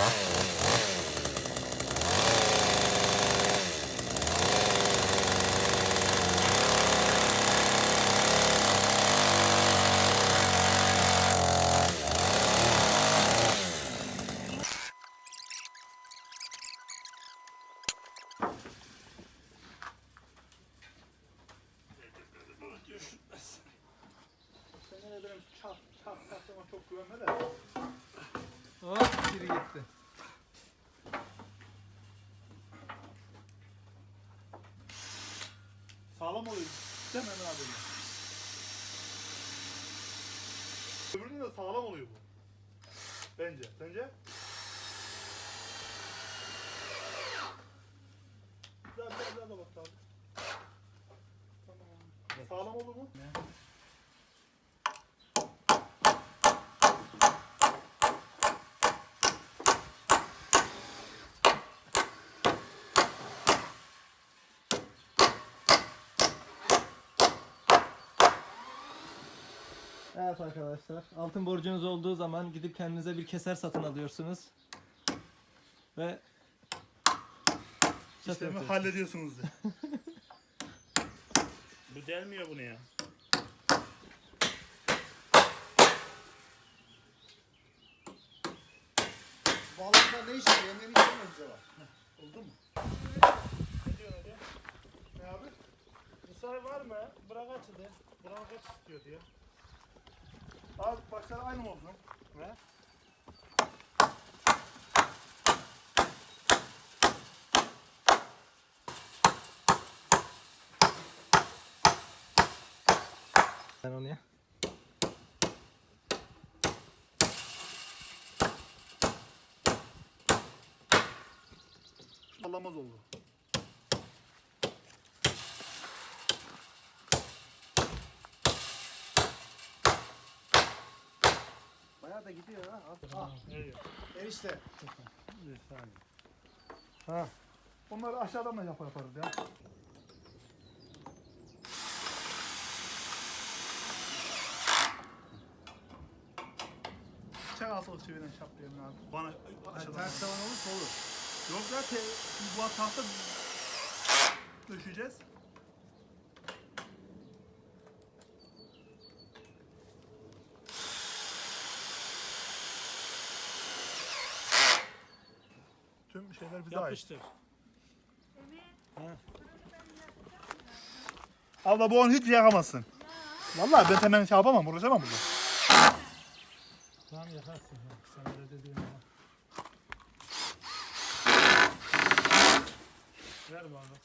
Sen yine benim çap çap çaptığıma çok güvenme de. Hop biri gitti. Sağlam oluyor. Abi? Öbüründe de sağlam oluyor bu. Bence. Sence? Biraz daha da bak abi. Tamam. Sağlam oldu mu? Evet arkadaşlar. Altın borcunuz olduğu zaman gidip kendinize bir keser satın alıyorsunuz. Ve İşlemi hallediyorsunuz de. Bu delmiyor bunu ya. Balıklar ne işe yarıyor? Yemeğini içemiyor bize bak. Oldu mu? Ne diyorsun hocam? Ne abi? Mısır var mı? Bırak açıldı. Bırak kaç istiyor diyor. Abi başlar aynı mı olsun? Ne? Ben onu ya. Sallamaz oldu. Da gidiyor ha. Ah, saniye. Ha. Onları aşağıdan da yapar yaparız ya. Çek asıl çividen şaplayalım abi. Bana Yani aşağıdan. ters tavan olursa olur. Yok ya te, bu tahta döşeceğiz. Şeyler bize ait. Yapıştır. Abla bu onu hiç yakamazsın. Vallahi ben hemen şey yapamam, uğraşamam burada. Tamam yakarsın. ya. Sen öyle dediğin zaman. Ver bana.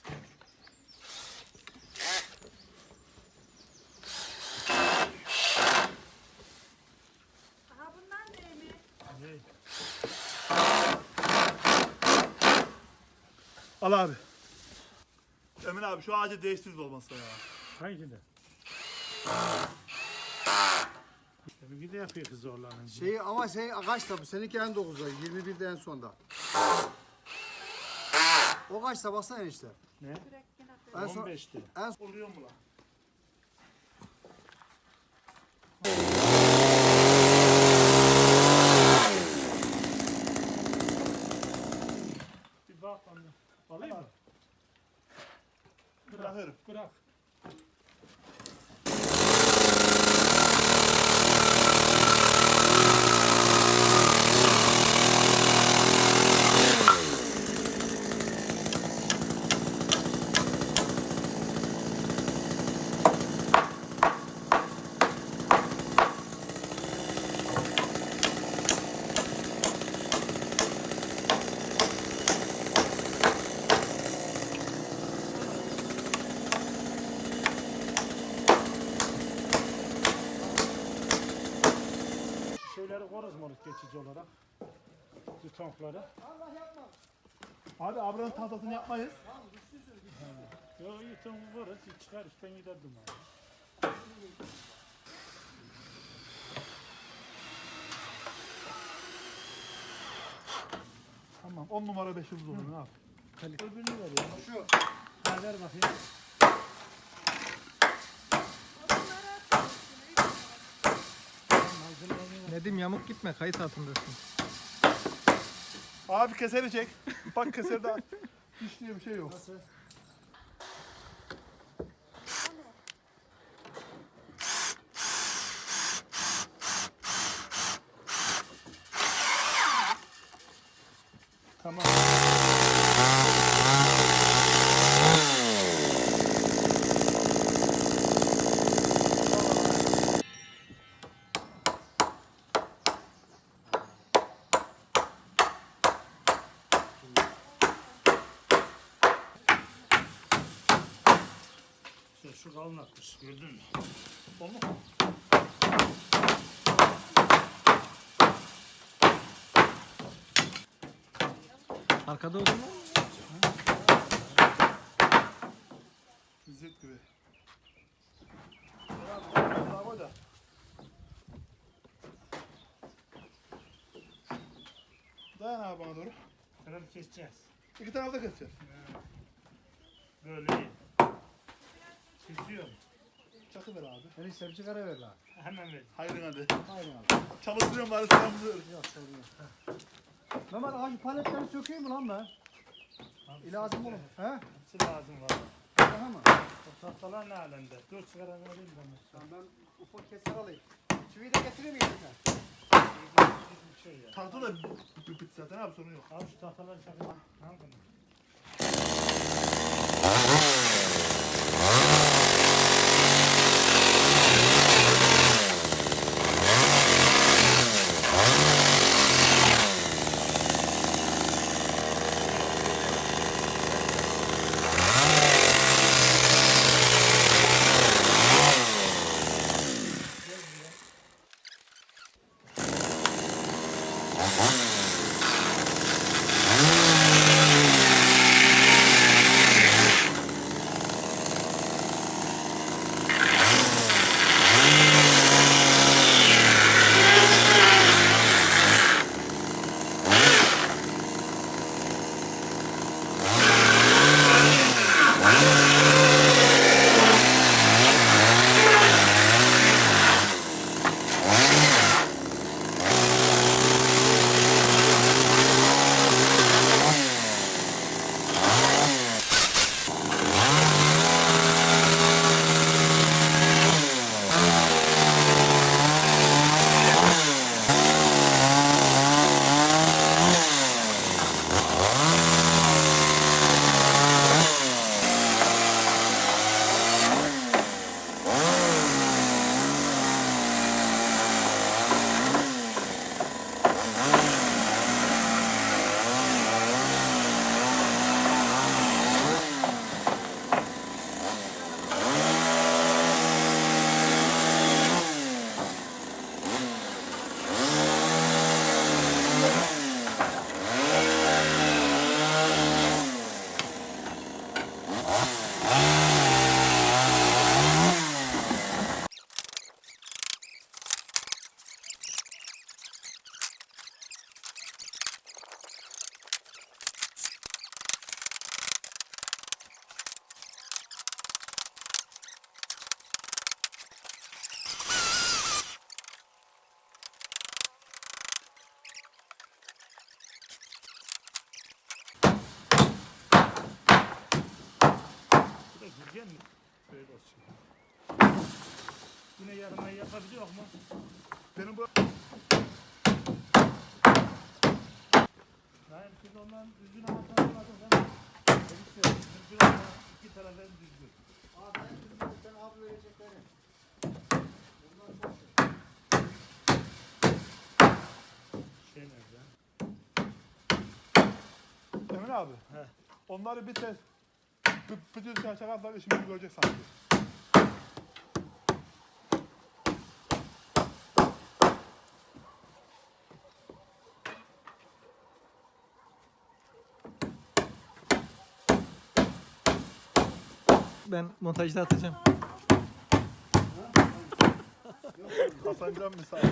Aha bundan ne mi? Ne? Al abi. Emin abi şu ağacı değiştiririz olmazsa ya. Hangi de? Benimki de yapıyor kız zorlanınca. Şeyi ama şey kaçta bu? Seninki en 9'da, 21'de en sonda. O kaçta baksana enişte. Ne? En son 15'ti. en son Oluyor mu lan? Bir bak anne. Alayım mı? Bırakırım. Bırak. Koruz moruk geçici olarak. Yutonkları. Abi abranın tahtasını yapmayız. Yok yutonku koruz. Çıkar üstten gider duman. Tamam 10 numara 5 yıldız olur ne yap? Öbürünü ver ya. şu. Ha, ver bakayım. Nedim yamuk gitme kayıt altındasın. Abi keseri çek. Bak keserde diş diye bir şey yok. Nasıl? Tamam. Şu, şu kalın atmış gördün mü? Oldu mu? Arkada var mı? Zıt gibi. Bravo da. Dayan abi bana doğru. Tarafı keseceğiz. İki tarafta keseceğiz. Böyle iyi. Kesiyorum. Çakı ver abi. Enişte bir sigara ver lan. Hemen ver. Hayır hadi. Aynen abi. Çalıştırıyorum bari selamını. Yok sorun yok. Mehmet ağacı paletleri sökeyim mi lan ben? İlazım olur. He? Hepsi lazım var. Daha mı? O tahtalar ne alemde? Dur sigaranı vereyim ben. Tamam ben ufak keser alayım. Çiviyi de getireyim mi yerine? Şey ya. Tahta da bitti zaten abi sorun yok. Al şu tahtaları çakın. Hangi? Güzel mi? Böyle olsun. Yine yarımayı yapabiliyor mu? Benim bu Hayır siz ondan düzgün değil mi? Düzgün ama iki tarafı düzgün. Abi ben şimdi sen abi vereceklerim. Bunlar çok Şey nerede? Emin abi. He. Onları bir test düzgün çakarsak işimizi görecek sanki. Ben montajda atacağım. Hasancan misafir.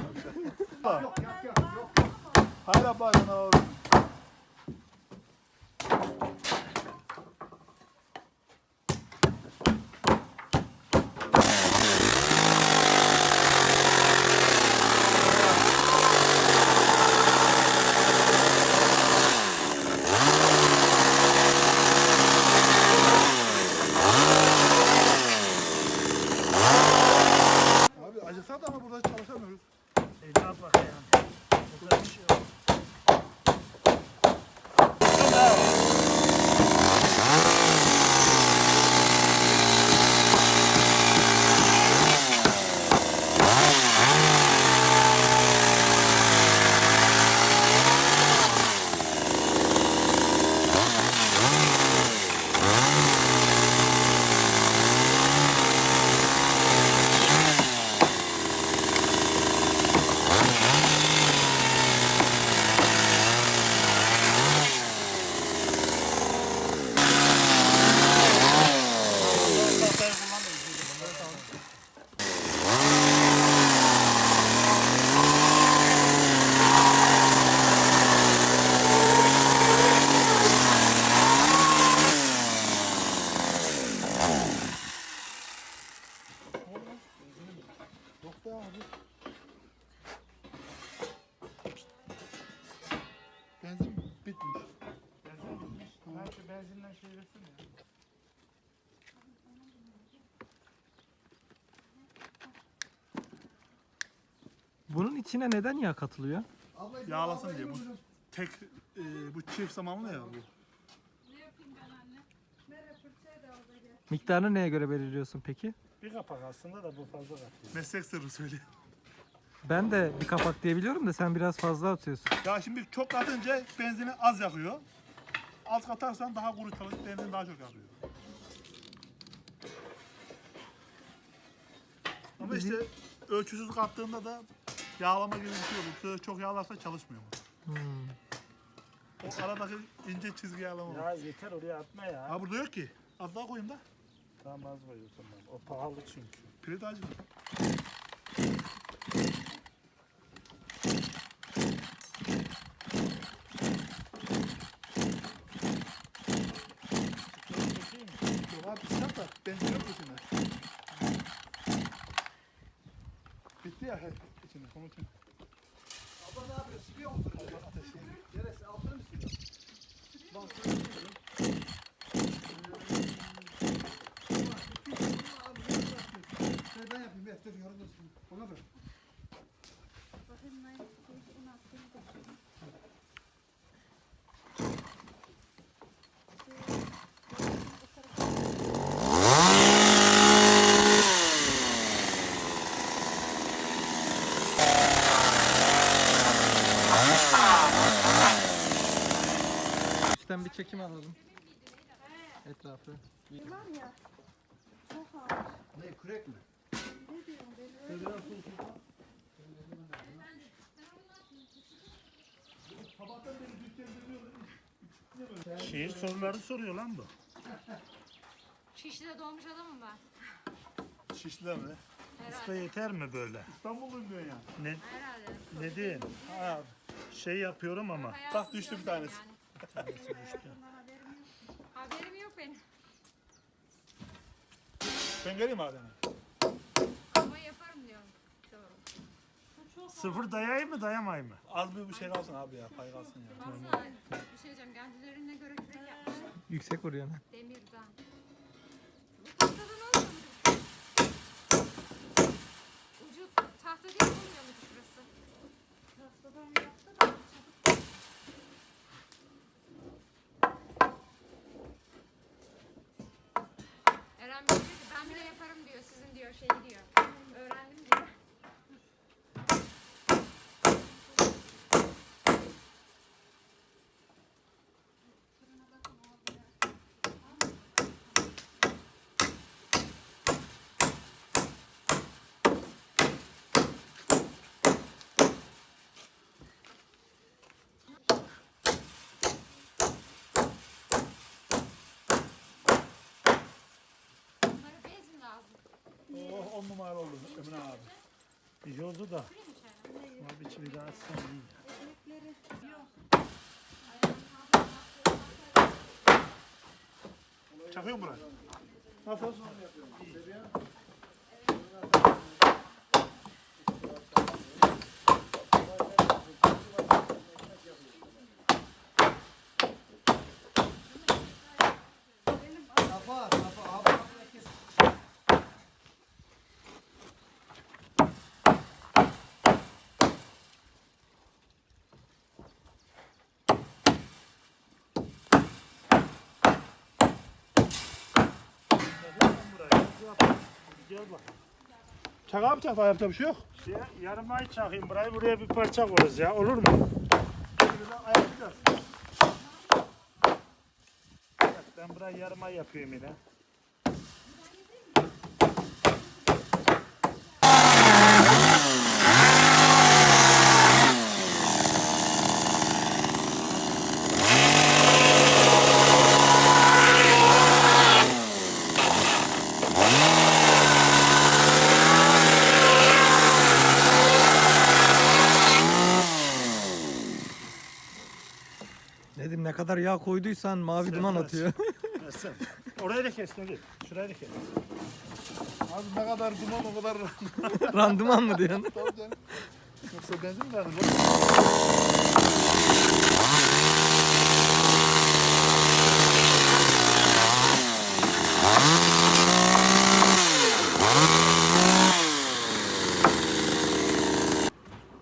Ha, Yok yok yok yok. Hayır abla yana oğlum. İçine neden yağ katılıyor? Yağlasın diye bu. Tek e, bu çift zamanlı ya bu. Ne yapayım ben anne? Mere fırçayı da orada gel. Miktarını neye göre belirliyorsun peki? Bir kapak aslında da bu fazla katıyor. Meslek sırrı söyle. Ben de bir kapak diyebiliyorum da sen biraz fazla atıyorsun. Ya şimdi çok katınca benzini az yakıyor. Az katarsan daha kuru kalır, benzin daha çok yakıyor. Ama işte ölçüsüz kattığında da yağlama gibi bir şey oluyor. Bu çok yağlarsa çalışmıyor. Hmm. O aradaki ince çizgi yağlama var. Ya yeter oraya atma ya. Ha burada yok ki. Az daha koyayım da. Tamam az koy o zaman. O pahalı çünkü. Pirinç acı. Yok abi yok içinde. Bitti ya Onun için. Abla ne yapıyor? Sıkıyor musun? Neresi? Altını mı sıkıyor? Bak, Şöyle ben yapayım. Ver, dur, yorulursun. Bana ver. Bakayım ben şey, un attığını da şöyle. Üstten bir çekim alalım. Etrafı. Yılan ya. Çok ağır. Ne, kürek mi? Ne diyorum ben öyle Sabahtan beri dükkan dönüyorum. Şehir soruları soruyor lan bu. Şişli'de doğmuş adamım ben. Şişler mi? Usta yeter mi böyle? İstanbulluyum diyorsun ya. Ne, Herhalde. ne diyeyim? Ha, şey yapıyorum ama. Bak düştü bir görmedim tanesi. Yani. Haberim yok benim. Ben geleyim abi. Ama yaparım diyorum. Doğru. Sıfır dayayım mı dayamayayım mı? Az bir bir şey kalsın abi ya. Pay kalsın ya. Baksana bir şey diyeceğim. Kendilerine göre kürek yapmışlar. Yüksek vuruyor lan. Demirden. Bu tahtadan olmuyor mu? Ucu tahta değil olmuyor mu şurası? Tahtadan yaptı da Ben bile yaparım diyor. Sizin diyor şeyi diyor. Öğrendim on numara oldu Emine abi. İyi oldu da. Bir çivi daha iyi. Yok. Çakıyor mu buraya? Nasıl? Kafa, Gel bak. Çaka yapacağız daha yapacak bir şey yok. Şey, yarım ay çakayım burayı buraya bir parça koyarız ya olur mu? Şimdi de ayarlayacağız. Bak, ben burayı yarım ay yapıyorum yine. ne kadar yağ koyduysan mavi Sen duman atıyor. Sen. Orayı da kes Nedim. Şurayı da kes. Abi ne kadar duman o kadar Randıman mı diyorsun? Yoksa benzin mi verdim?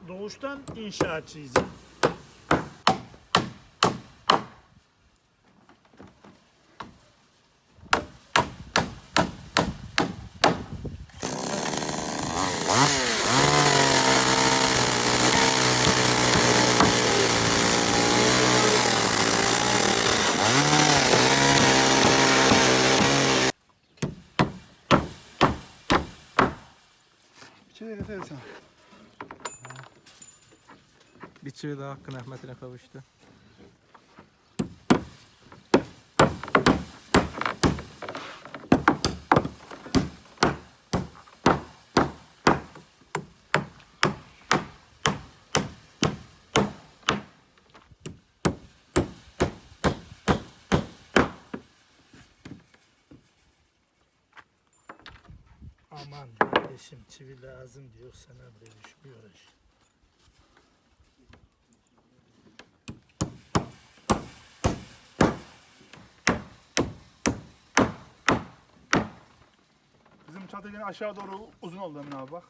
Doğuştan inşaatçıyız. İçeriye getirirsen. Bir çivi daha hakkın rahmetine kavuştu. Çivi lazım diyor sana böyle bir uğraş. Bizim çatı yine aşağı doğru uzun oldu Emin abi bak.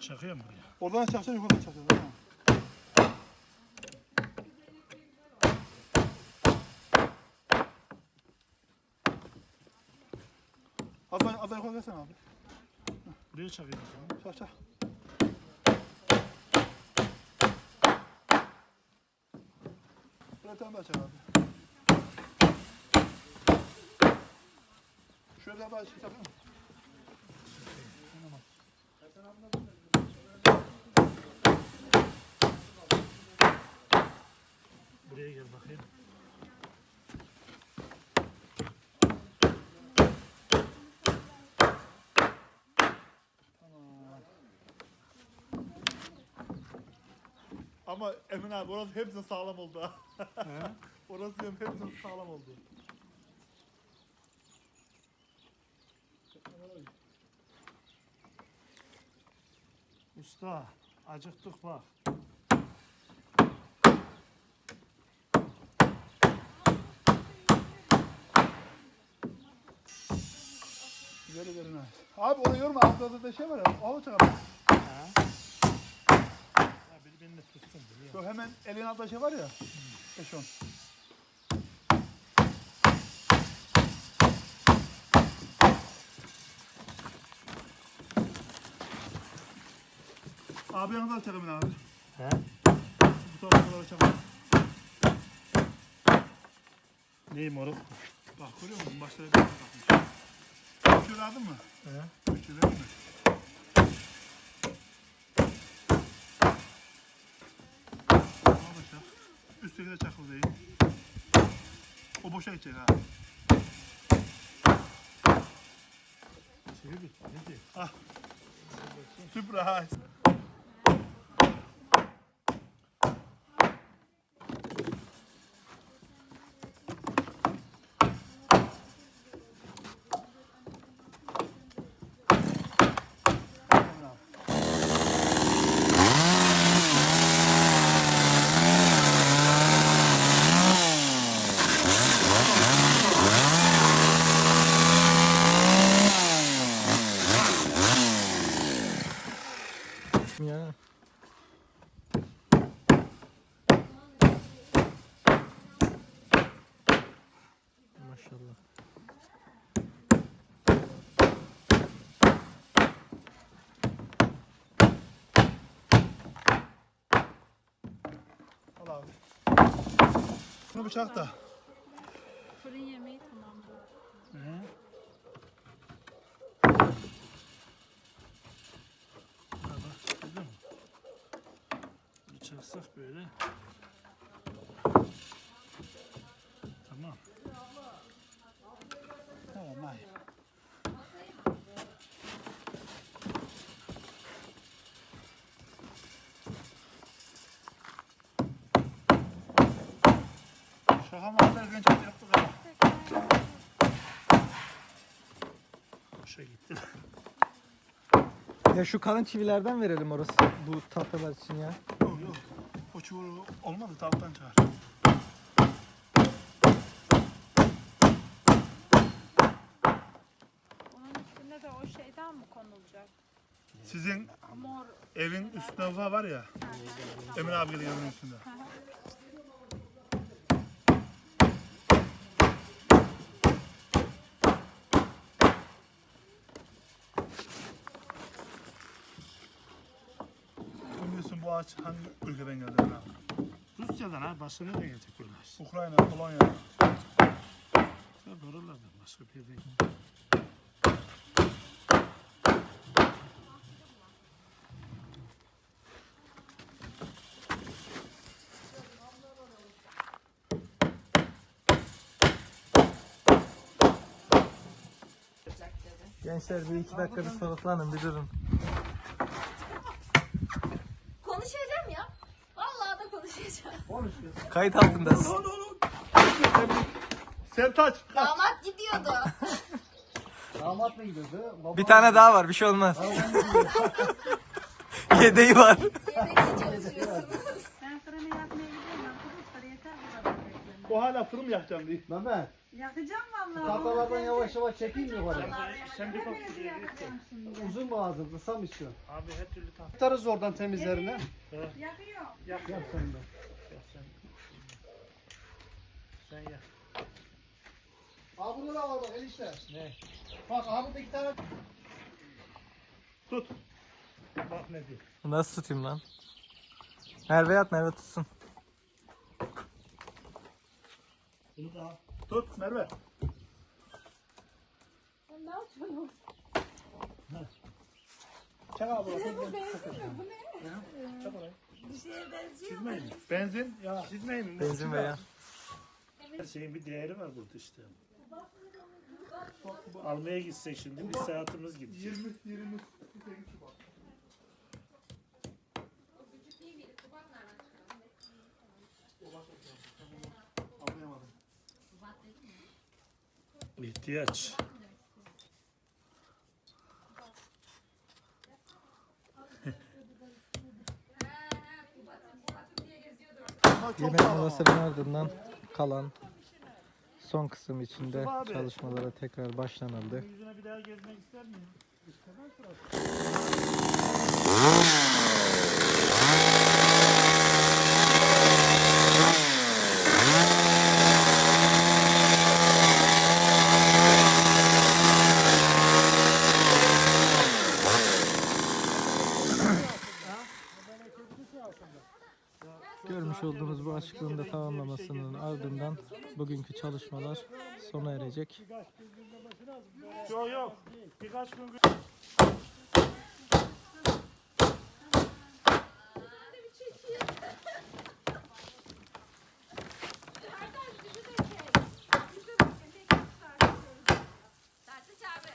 Çakıyor mu buraya? Oradan çakacağız yukarıdan çakacağız. değil adan yukarı gelsene abi. Buraya çakıyorsun. Çak çak. Şöyle tane daha çak abi. Şöyle daha çak. musun? Buraya gel bakayım. Ama Emin abi orası hepsi sağlam oldu ha. orası diyorum hepsi sağlam oldu. Usta acıktık bak. Güzel güzel ha. Abi onu yorma altında da şey var ya. Çak abi. Tutsun biliyor. Yok hemen elin altında şey var ya. Eşon. Abi yanına da çakalım abi. He? Bu tarafa doğru çakalım. Neyi moruk? Bak görüyor musun? Başta bir takmış. Üçü verdin mi? He? Üçü verdin mi? Üstteki de çakıl değil. O boşa gidecek ha. Bitti. Ne diyor? Surprise. Ya. Maşallah. Al abi. Bunu bıçak da. Şaka mı? Genç yaptık ama. Boşa gitti. Ya şu kalın çivilerden verelim orası bu tahtalar için ya. Yok yok. O çubuğu olmadı tavuktan çıkar. Onun üstüne de o şeyden mi konulacak? Sizin Mor. evin üstünde ufa var ya. Emir abi geliyor evin üstünde. Bu ağaç hangi ülkeden geldi abi? Rusya'dan ha başka nereden gelecek bunlar? Ukrayna, Polonya. Tabii oralardan başka bir yerden. Gençler bir iki dakika bir soluklanın bir durun. Konuşacağım ya. Vallahi da konuşacağım. Kayıt altındasın. Sertaç. Damat gidiyordu. Damat mı gidiyordu? Baba Bir tane daha var bir şey olmaz. Yedeği var. Yedekli çalışıyorsunuz. Ben fırını yakmaya gidiyorum. Arkadaşlar yeter bu kadar bekleyin. O hala fırın yakacağım diye. Mehmet, Yakacağım vallahi. tahtalardan yavaş yavaş çekeyim mi yukarı? Sen bir bak yakacağım şimdi? Uzun mu ağzın, kısa mı istiyorsun? Abi her türlü tahta Tutarız oradan temizlerine. Yakıyor. yak. Yap sen de. Sen. Yak. Aa burada da var bak enişte. Ne? Bak abi burada iki tane. Tut. Bak ne diyor. Nasıl tutayım lan? Merve at Merve tutsun. Bunu da al. Tut Merve. Ne yapıyorsun? Çak abi. Bir şeye benziyor. Çizmeyin mi? Benzin. Ya çizmeyin mi? Benzin veya. Her şeyin bir değeri var burada işte. Almaya gitsek şimdi bir saatimiz gidecek. 20 20 Anlayamadım. İhtiyaç. Yemek molasının ardından kalan son kısım içinde çalışmalara tekrar başlanıldı. Yüzüne bir daha gezmek ister miyim? Görmüş olduğunuz bu açıklığın da tamamlamasının ardından bugünkü çalışmalar sona erecek. Yok yok. Birkaç gün Tartış abi.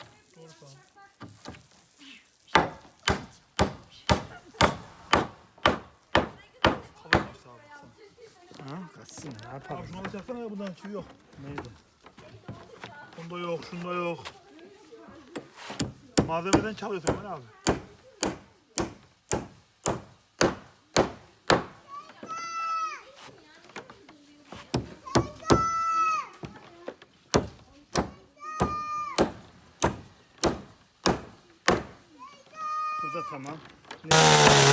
Ha, kaçsın ne yapalım? Şunu alacaksana ya bundan şey yok. Neydi? Bunda yok, şunda yok. Malzemeden çalıyorsun Emir abi. Bu da tamam. Sağ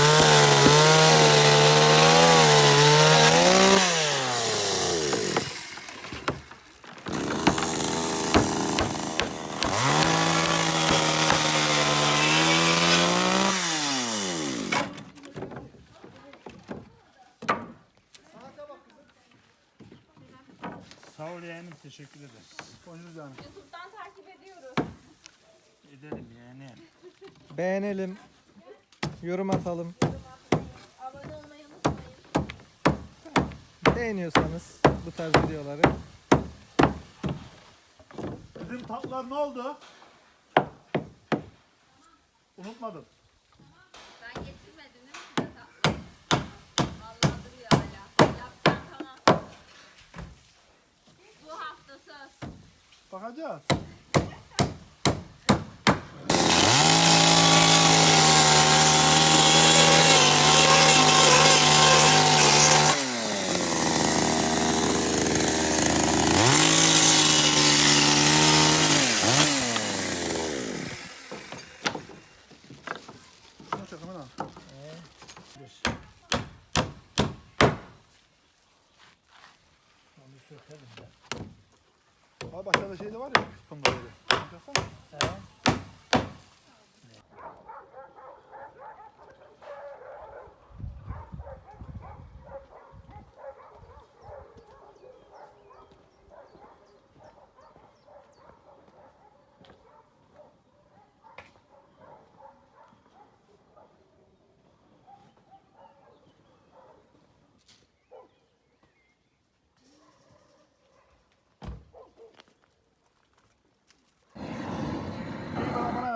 Beğenelim, yorum atalım. Abone olmayı unutmayın. Beğeniyorsanız bu tarz videoları Bizim tatlılar ne oldu? Unutmadım. Ben getirmedim değil mi size tatlı? Vallahi duruyor hala. Yapacağım tamam. Bu hafta söz. Bakacağız. Sökelim de. Abi aşağıda şey de var ya. Pıngarı. Baksana. He.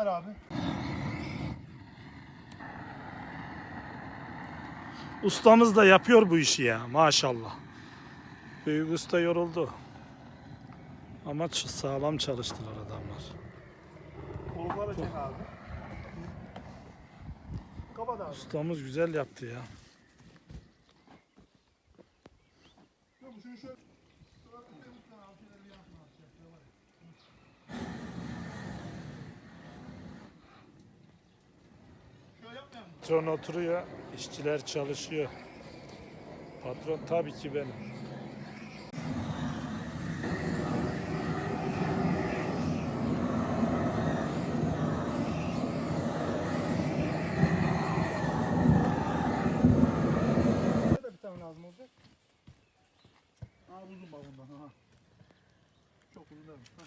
Abi. Ustamız da yapıyor bu işi ya maşallah. Büyük usta yoruldu. Ama sağlam çalıştılar adamlar. Kolukları çek abi. Kapat abi. Ustamız güzel yaptı ya. Yok, şunu şöyle- şöyle lütfen abi, şeyleri bir yapma abi, şey yapıyor var ya. Şöyle yapmayalım mı? Patron oturuyor, işçiler çalışıyor. Patron tabii ki benim. Şöyle de bir tane lazım olacak. Aa uzun bak bundan. Aha. Çok uzun değil mi? Heh.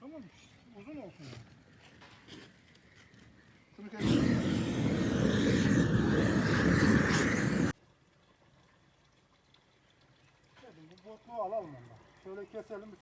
Tamam uzun olsun yani. Şunu kes. Dedim bu botluğu alalım ondan. Şöyle keselim